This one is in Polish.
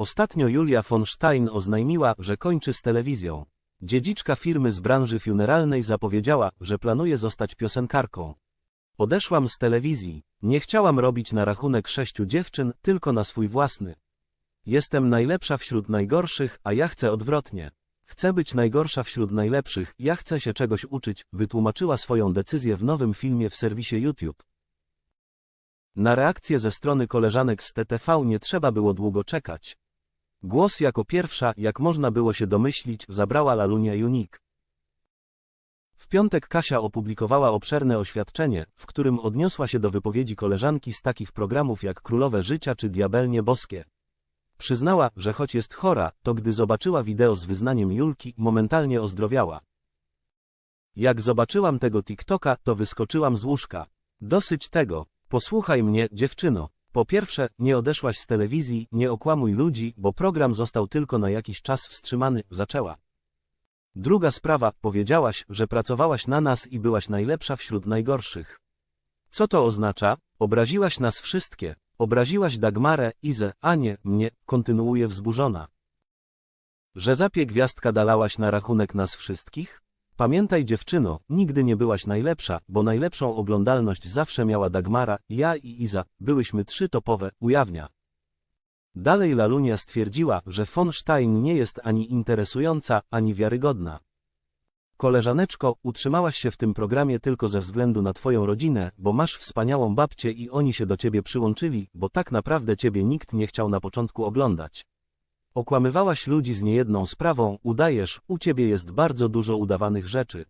Ostatnio Julia von Stein oznajmiła, że kończy z telewizją. Dziedziczka firmy z branży funeralnej zapowiedziała, że planuje zostać piosenkarką. Odeszłam z telewizji. Nie chciałam robić na rachunek sześciu dziewczyn, tylko na swój własny. Jestem najlepsza wśród najgorszych, a ja chcę odwrotnie. Chcę być najgorsza wśród najlepszych, ja chcę się czegoś uczyć, wytłumaczyła swoją decyzję w nowym filmie w serwisie YouTube. Na reakcję ze strony koleżanek z TTV nie trzeba było długo czekać. Głos jako pierwsza, jak można było się domyślić, zabrała Lalunia Unique. W piątek Kasia opublikowała obszerne oświadczenie, w którym odniosła się do wypowiedzi koleżanki z takich programów jak Królowe Życia czy Diabelnie Boskie. Przyznała, że choć jest chora, to gdy zobaczyła wideo z wyznaniem Julki, momentalnie ozdrowiała. Jak zobaczyłam tego TikToka, to wyskoczyłam z łóżka. Dosyć tego. Posłuchaj mnie, dziewczyno. Po pierwsze, nie odeszłaś z telewizji, nie okłamuj ludzi, bo program został tylko na jakiś czas wstrzymany, zaczęła. Druga sprawa, powiedziałaś, że pracowałaś na nas i byłaś najlepsza wśród najgorszych. Co to oznacza? Obraziłaś nas wszystkie. Obraziłaś Dagmarę, Izę, Anię, mnie, kontynuuje wzburzona. Że zapie gwiazdka dalałaś na rachunek nas wszystkich? Pamiętaj dziewczyno, nigdy nie byłaś najlepsza, bo najlepszą oglądalność zawsze miała Dagmara, ja i Iza, byłyśmy trzy topowe, ujawnia. Dalej Lalunia stwierdziła, że von Stein nie jest ani interesująca, ani wiarygodna. Koleżaneczko, utrzymałaś się w tym programie tylko ze względu na twoją rodzinę, bo masz wspaniałą babcię i oni się do ciebie przyłączyli, bo tak naprawdę ciebie nikt nie chciał na początku oglądać. Okłamywałaś ludzi z niejedną sprawą, udajesz, u ciebie jest bardzo dużo udawanych rzeczy.